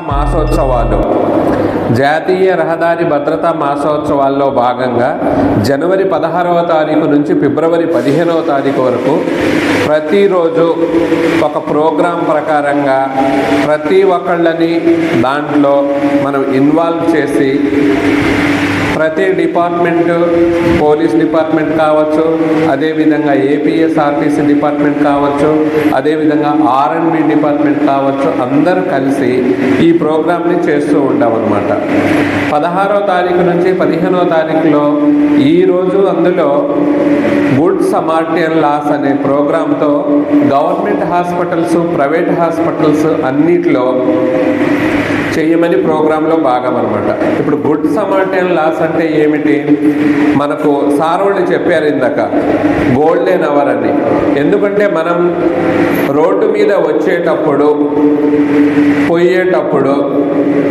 మాసోత్సవాలు. జాతీయ రహదారి భద్రతా మాసోత్సవాల్లో భాగంగా జనవరి పదహారవ తారీఖు నుంచి ఫిబ్రవరి పదిహేనవ తారీఖు వరకు ప్రతిరోజు ఒక ప్రోగ్రాం ప్రకారంగా ప్రతి ఒక్కళ్ళని దాంట్లో మనం ఇన్వాల్వ్ చేసి ప్రతి డిపార్ట్మెంట్ పోలీస్ డిపార్ట్మెంట్ కావచ్చు అదేవిధంగా ఏపీఎస్ఆర్టీసీ డిపార్ట్మెంట్ కావచ్చు అదేవిధంగా ఆర్ఎండ్బి డిపార్ట్మెంట్ కావచ్చు అందరూ కలిసి ఈ ప్రోగ్రామ్ని చేస్తూ ఉంటామన్నమాట. పదహారో తారీఖు నుంచి పదిహేనో తారీఖులో ఈరోజు అందులో గుడ్ సమార్టియన్ లాస్ అనే ప్రోగ్రాంతో గవర్నమెంట్ హాస్పిటల్స్ ప్రైవేట్ హాస్పిటల్స్ అన్నిట్లో చేయమని ప్రోగ్రాంలో భాగం అనమాట ఇప్పుడు గుడ్ సమాటైన్ లాస్ అంటే ఏమిటి? మనకు సార్ చెప్పారు ఇందాక గోల్డెన్ అవర్ అని. ఎందుకంటే మనం రోడ్డు మీద వచ్చేటప్పుడు పోయేటప్పుడు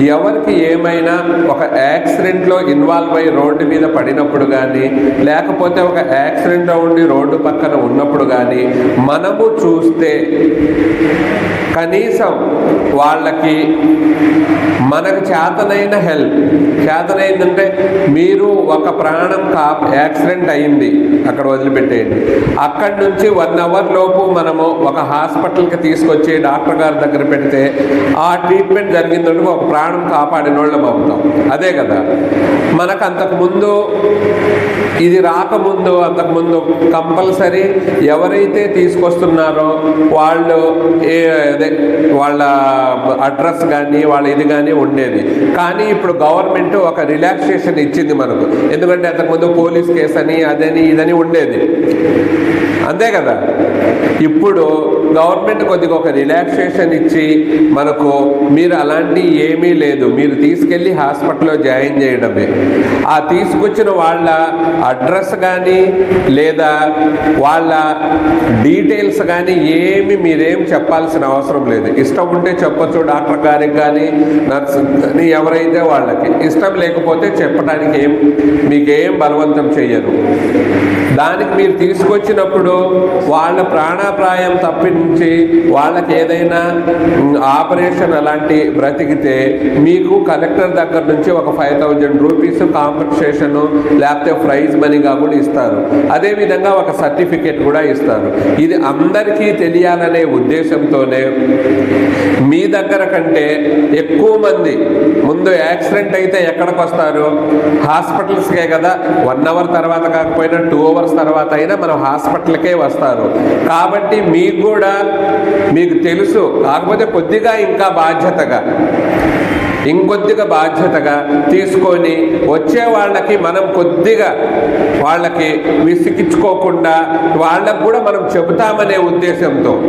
ఎవరికి ఏమైనా ఒక యాక్సిడెంట్లో ఇన్వాల్వ్ అయ్యి రోడ్డు మీద పడినప్పుడు కానీ లేకపోతే ఒక యాక్సిడెంట్లో ఉండి రోడ్డు పక్కన ఉన్నప్పుడు కానీ మనము చూస్తే కనీసం వాళ్ళకి మనకు చేతనైన హెల్ప్ చేతనైందంటే మీరు ఒక ప్రాణం కా యాక్సిడెంట్ అయింది అక్కడ వదిలిపెట్టేయండి. అక్కడి నుంచి వన్ అవర్ లోపు మనము ఒక హాస్పిటల్కి తీసుకొచ్చి డాక్టర్ గారి దగ్గర పెడితే ఆ ట్రీట్మెంట్ జరిగిందంటే ఒక ప్రాణం కాపాడిన వాళ్ళం అవుతాం. అదే కదా. మనకు అంతకుముందు ఇది రాకముందు అంతకుముందు కంపల్సరీ ఎవరైతే తీసుకొస్తున్నారో వాళ్ళు ఏ అదే వాళ్ళ అడ్రస్ కానీ వాళ్ళ ఇది కానీ ఉండేది. కానీ ఇప్పుడు గవర్నమెంట్ ఒక రిలాక్సేషన్ ఇచ్చింది మనకు. ఎందుకంటే అంతకుముందు పోలీస్ కేసు అని అదని ఇదని ఉండేది. అంతే కదా? ఇప్పుడు గవర్నమెంట్ కొద్దిగా ఒక రిలాక్సేషన్ ఇచ్చి మనకు మీరు అలాంటి ఏమీ లేదు. మీరు తీసుకెళ్ళి హాస్పిటల్లో జాయిన్ చేయడమే. ఆ తీసుకొచ్చిన వాళ్ళ అడ్రస్ కానీ లేదా వాళ్ళ డీటెయిల్స్ కానీ ఏమి మీరేం చెప్పాల్సిన అవసరం లేదు. ఇష్టం ఉంటే చెప్పచ్చు డాక్టర్ గారికి కానీ నర్స్ కానీ ఎవరైతే వాళ్ళకి. ఇష్టం లేకపోతే చెప్పడానికి ఏం మీకేం బలవంతం చేయరు దానికి మీరు తీసుకొచ్చినప్పుడు వాళ్ళ ప్రాణాప్రాయం తప్పించి వాళ్ళకి ఏదైనా ఆపరేషన్ అలాంటి బ్రతికితే మీకు కలెక్టర్ దగ్గర నుంచి ఒక ఫైవ్ థౌజండ్ రూపీస్ కాంపెన్సేషన్ లేకపోతే ప్రైజ్ మనీగా కూడా ఇస్తారు. అదేవిధంగా ఒక సర్టిఫికేట్ కూడా ఇస్తారు. ఇది అందరికీ తెలియాలనే ఉద్దేశంతోనే మీ దగ్గర కంటే ఎక్కువ మంది ముందు యాక్సిడెంట్ అయితే ఎక్కడికి వస్తారు? హాస్పిటల్స్కే కదా. వన్ అవర్ తర్వాత కాకపోయినా టూ అవర్స్ తర్వాత అయినా మనం హాస్పిటల్కి వస్తారు కాబట్టి మీకు కూడా మీకు తెలుసు. కాకపోతే కొద్దిగా ఇంకా బాధ్యతగా. ఇంకొద్దిగా బాధ్యతగా తీసుకొని వచ్చే వాళ్ళకి మనం కొద్దిగా వాళ్ళకి విసిగించుకోకుండా వాళ్ళకు కూడా మనం చెబుతామనే ఉద్దేశంతో.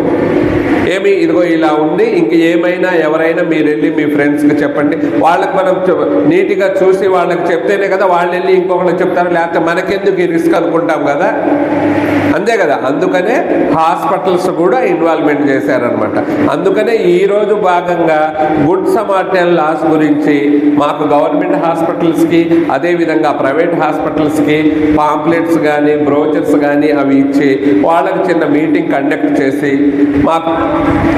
ఏమి ఇదిగో ఇలా ఉంది ఇంక ఏమైనా ఎవరైనా మీరు వెళ్ళి మీ ఫ్రెండ్స్కి చెప్పండి. వాళ్ళకి మనం చె- నీట్గా చూసి వాళ్ళకి చెప్తేనే కదా వాళ్ళు వెళ్ళి ఇంకొకళ్ళకి చెప్తారు లేకపోతే మనకెందుకు ఈ రిస్క్ అనుకుంటాం కదా? అంతే కదా? అందుకనే హాస్పిటల్స్ కూడా ఇన్వాల్వ్మెంట్ చేశారనమాట అందుకనే ఈరోజు భాగంగా గుడ్ సమార్టల్ లాస్ గురించి మాకు గవర్నమెంట్ హాస్పిటల్స్కి అదేవిధంగా ప్రైవేట్ హాస్పిటల్స్కి పాంప్లెట్స్ కానీ బ్రోచర్స్ కానీ అవి ఇచ్చి వాళ్ళకి చిన్న మీటింగ్ కండక్ట్ చేసి మాకు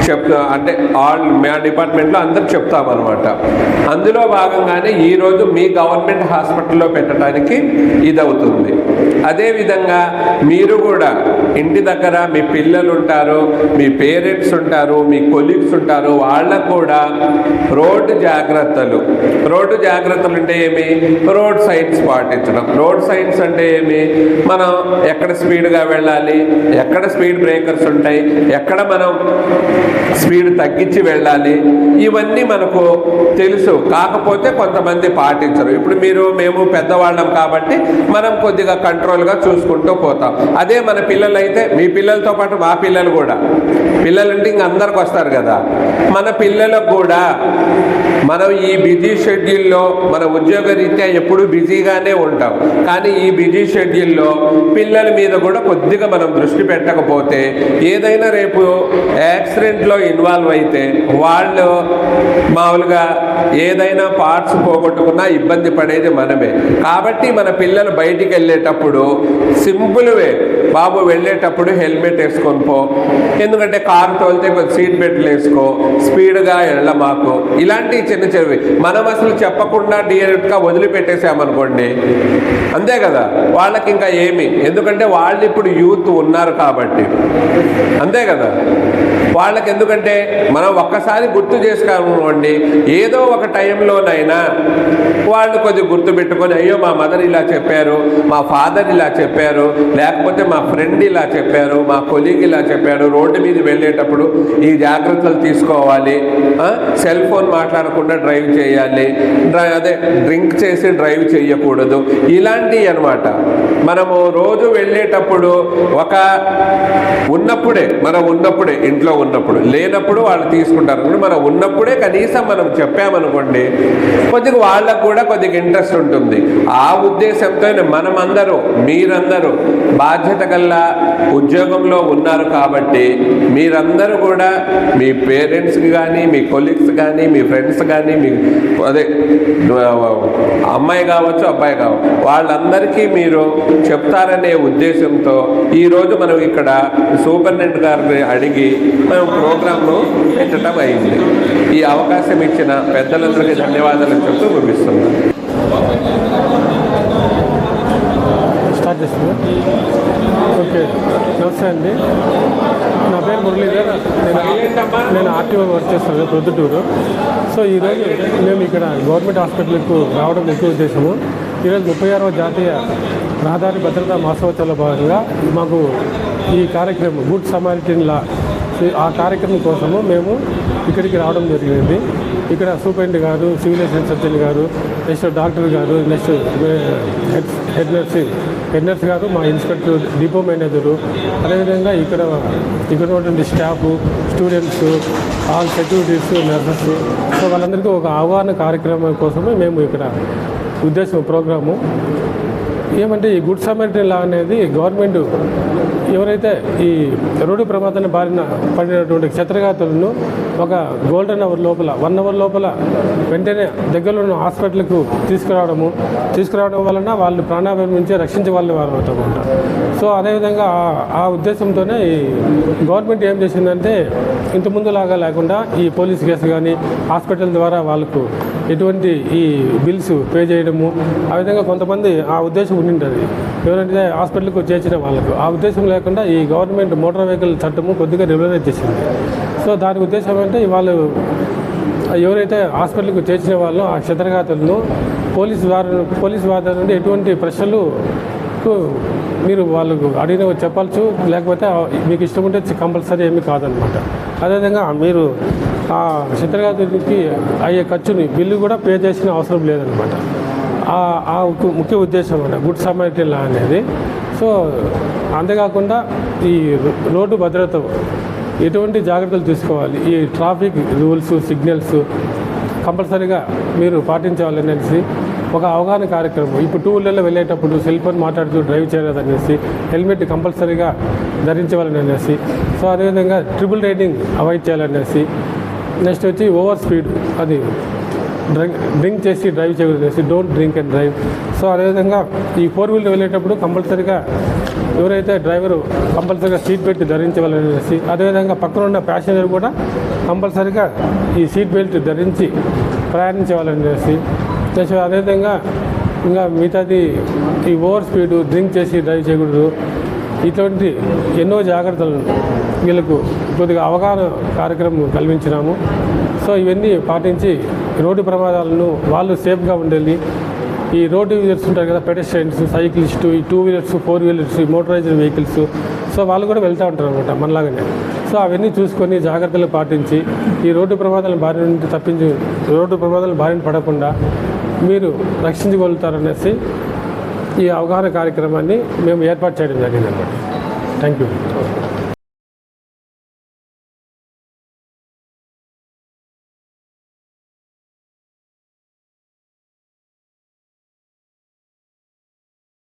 చెప్ అంటే ఆల్ మా డిపార్ట్మెంట్లో అందరు చెప్తామన్నమాట. అందులో భాగంగానే ఈరోజు మీ గవర్నమెంట్ హాస్పిటల్లో పెట్టడానికి ఇది అవుతుంది అదేవిధంగా మీరు కూడా ఇంటి దగ్గర మీ పిల్లలు ఉంటారు మీ పేరెంట్స్ ఉంటారు మీ కొలీగ్స్ ఉంటారు వాళ్ళకు కూడా రోడ్డు జాగ్రత్తలు. రోడ్డు జాగ్రత్తలు అంటే ఏమి? రోడ్ సైన్స్ పాటించడం. రోడ్ సైన్స్ అంటే ఏమి? మనం ఎక్కడ స్పీడ్గా వెళ్ళాలి? ఎక్కడ స్పీడ్ బ్రేకర్స్ ఉంటాయి? ఎక్కడ మనం స్పీడ్ తగ్గించి వెళ్ళాలి? ఇవన్నీ మనకు తెలుసు. కాకపోతే కొంతమంది పాటించరు. ఇప్పుడు మీరు మేము పెద్దవాళ్ళం కాబట్టి మనం కొద్దిగా కంట్రోల్గా చూసుకుంటూ పోతాం. అదే మన పిల్లలు అయితే మీ పిల్లలతో పాటు మా పిల్లలు కూడా. పిల్లలు అంటే ఇంక అందరికి వస్తారు కదా. మన పిల్లలకు కూడా మన ఈ బిజీ షెడ్యూల్లో మన ఉద్యోగ రీత్యా బిజీగానే ఉంటాం. కానీ ఈ బిజీ షెడ్యూల్లో పిల్లల మీద కూడా కొద్దిగా మనం దృష్టి పెట్టకపోతే ఏదైనా రేపు యాక్సిడెంట్లో ఇన్వాల్వ్ అయితే వాళ్ళు మామూలుగా ఏదైనా పార్ట్స్ పోగొట్టుకున్నా ఇబ్బంది పడేది మనమే. కాబట్టి మన పిల్లలు బయటికి వెళ్ళేటప్పుడు సింపుల్ వే బాబు వెళ్ళేటప్పుడు హెల్మెట్ వేసుకొని పో. ఎందుకంటే కారు తోలితే కొంచెం సీట్ బెల్ట్లు వేసుకో. స్పీడ్గా వెళ్ళ మాకు. ఇలాంటి చిన్న చిన్నవి మనం అసలు చెప్పకుండా డైరెక్ట్గా వదిలిపెట్టేసామనుకోండి. అంతే కదా? వాళ్ళకి ఇంకా ఏమి? ఎందుకంటే వాళ్ళు ఇప్పుడు యూత్ ఉన్నారు కాబట్టి. అంతే కదా? వాళ్ళకి ఎందుకంటే మనం ఒక్కసారి గుర్తు చేసుకోనుకోండి ఏదో ఒక టైంలోనైనా వాళ్ళు కొద్దిగా గుర్తు పెట్టుకొని అయ్యో మా మదర్ ఇలా చెప్పారు మా ఫాదర్ ఇలా చెప్పారు లేకపోతే మా ఫ్రెండ్ ఇలా చెప్పారు మా కొలీగ్ ఇలా చెప్పాడు. రోడ్డు మీద వెళ్ళేటప్పుడు ఈ జాగ్రత్తలు తీసుకోవాలి. సెల్ ఫోన్ మాట్లాడకుండా డ్రైవ్ చేయాలి. డ్రై- అదే డ్రింక్ చేసి డ్రైవ్ చేయకూడదు. ఇలాంటివి అన్నమాట. మనము రోజు వెళ్ళేటప్పుడు ఒక ఉన్నప్పుడే మనం ఉన్నప్పుడే ఇంట్లో ఉన్నప్పుడు లేనప్పుడు వాళ్ళు తీసుకుంటారు. మనం ఉన్నప్పుడే కనీసం మనం చెప్పామనుకోండి కొద్దిగా వాళ్ళకు కూడా కొద్దిగా ఇంట్రెస్ట్ ఉంటుంది. ఆ ఉద్దేశంతో మనమందరూ మీరందరూ బాధ్యత గల ఉద్యోగంలో ఉన్నారు కాబట్టి మీరందరూ కూడా మీ పేరెంట్స్కి కానీ మీ కొలీగ్స్ కానీ మీ ఫ్రెండ్స్ కానీ మీ అదే అమ్మాయి కావచ్చు అబ్బాయి కావచ్చు వాళ్ళందరికీ మీరు చెప్తారనే ఉద్దేశంతో ఈరోజు మనం ఇక్కడ సూపరింటెండెంట్ గారిని అడిగి మనం ప్రోగ్రాంను పెట్టడం అయింది. ఈ అవకాశం ఇచ్చిన పెద్దలందరికీ ధన్యవాదాలు చెప్తూ ముగిస్తున్నాను. ఛార్జెస్ ఓకే నమస్తే అండి. నా పేరు మురళీధర్. నేను నేను ఆర్టీఓ వర్క్ చేస్తాను ప్రొద్దుటూరు. సో ఈరోజు మేము ఇక్కడ గవర్నమెంట్ హాస్పిటల్కు రావడం ఎక్కువ ఉద్దేశము. ఈరోజు ముప్పై ఆరవ జాతీయ రహదారి భద్రతా మాసోత్సవంలో భాగంగా మాకు ఈ కార్యక్రమం గుడ్ సమారిటన్ ఆ కార్యక్రమం కోసము మేము ఇక్కడికి రావడం జరిగింది. ఇక్కడ సూపరింటెండెంట్ గారు సివిల్ సర్జన్ గారు నెక్స్ట్ డాక్టర్ గారు next head head nursing head nurse గారు మా ఇన్స్పెక్టర్ డిపో మేనేజరు. అదేవిధంగా ఇక్కడ ఇక్కడ ఉన్నటువంటి staff students all securities nurses. So వాళ్ళందరికీ ఒక అవగాహన కార్యక్రమం కోసమే మేము ఇక్కడ ఉద్దేశం ప్రోగ్రాము. ఏమంటే ఈ గుడ్ సమారిటన్ లా అనేది గవర్నమెంట్ ఎవరైతే ఈ రోడ్డు ప్రమాదాన్ని బారిన పడినటువంటి క్షత్రఘాతులను ఒక గోల్డెన్ అవర్ లోపల వన్ అవర్ లోపల వెంటనే దగ్గరలో ఉన్న హాస్పిటల్కు తీసుకురావడము తీసుకురావడం వలన వాళ్ళు ప్రాణాపాయం నుంచి రక్షించే వారు అవుతామంట సో అదేవిధంగా ఆ- ఆ ఉద్దేశంతోనే ఈ గవర్నమెంట్ ఏం చేసిందంటే ఇంతకుముందు లాగా లేకుండా ఈ పోలీస్ కేసు కానీ హాస్పిటల్ ద్వారా వాళ్ళకు ఎటువంటి ఈ బిల్స్ పే చేయడము ఆ విధంగా కొంతమంది ఆ ఉద్దేశం ఉండింటుంది. ఎవరంటే హాస్పిటల్కి చేర్చిన వాళ్ళకు. ఆ ఉద్దేశం లేకుండా ఈ గవర్నమెంట్ మోటార్ వెహికల్ చట్టము కొద్దిగా రెగ్యులరైజ్ చేసింది సో దాని ఉద్దేశం అంటే వాళ్ళు ఎవరైతే హాస్పిటల్కి చేర్చిన వాళ్ళు ఆ క్షతరఘాతులను పోలీస్ వారి పోలీస్ వారి నుండి ఎటువంటి ప్రశ్నలు మీరు వాళ్ళకు అడిగిన చెప్పాల్సి లేకపోతే మీకు ఇష్టం ఉంటే కంపల్సరీ ఏమీ కాదనమాట. అదేవిధంగా మీరు ఆ చిత్రగారికి అయ్యే ఖర్చుని బిల్లు కూడా పే చేసిన అవసరం లేదనమాట. ఆ- ముఖ్య ఉద్దేశం అనమాట గుడ్ సమారిటీ లా అనేది. సో అంతేకాకుండా ఈ రో- రోడ్డు భద్రత ఎటువంటి జాగ్రత్తలు తీసుకోవాలి? ఈ ట్రాఫిక్ రూల్స్ సిగ్నల్స్ కంపల్సరీగా మీరు పాటించాలనేసి ఒక అవగాహన కార్యక్రమం. ఇప్పుడు టూ వీలర్లో వెళ్ళేటప్పుడు సెల్ ఫోన్ మాట్లాడుతూ డ్రైవ్ చేయలేదనేసి హెల్మెట్ కంపల్సరీగా ధరించవాలని అనేసి సో అదేవిధంగా ట్రిపుల్ రైడింగ్ అవాయిడ్ చేయాలనేసి నెక్స్ట్ వచ్చి ఓవర్ స్పీడ్. అది డ్రింక్ డ్రింక్ చేసి డ్రైవ్ చేయకూడదు. Don't drink and drive. So అదేవిధంగా ఈ ఫోర్ వీలర్ వెళ్ళేటప్పుడు కంపల్సరీగా ఎవరైతే డ్రైవరు కంపల్సరీగా సీట్ బెల్ట్ ధరించవాలనేసి అదేవిధంగా పక్కన ఉన్న ప్యాసింజర్ కూడా కంపల్సరీగా ఈ సీట్ బెల్ట్ ధరించి ప్రయాణించవాలనేసి నెక్స్ట్ అదేవిధంగా ఇంకా మిగతాది ఈ ఓవర్ స్పీడు డ్రింక్ చేసి డ్రైవ్ చేయకూడదు. ఇటువంటి ఎన్నో జాగ్రత్తలను వీళ్ళకు కొద్దిగా అవగాహన కార్యక్రమం కల్పించినాము సో ఇవన్నీ పాటించి రోడ్డు ప్రమాదాలను వాళ్ళు సేఫ్గా ఉండేది ఈ రోడ్డు యూజర్స్ ఉంటారు కదా పెడస్ట్రైన్స్ సైక్లిస్టు ఈ two wheelers four wheelers motorized vehicles. So వాళ్ళు కూడా వెళ్తూ ఉంటారు అనమాట మనలాగానే. సో అవన్నీ చూసుకొని జాగ్రత్తలు పాటించి ఈ రోడ్డు ప్రమాదాలను బారి నుండి తప్పించి రోడ్డు ప్రమాదాలను బారిన పడకుండా మీరు రక్షించగలుగుతారనేసి ఈ అవగాహన కార్యక్రమాన్ని మేము ఏర్పాటు చేయడం జరిగిందనమాట థ్యాంక్ యూ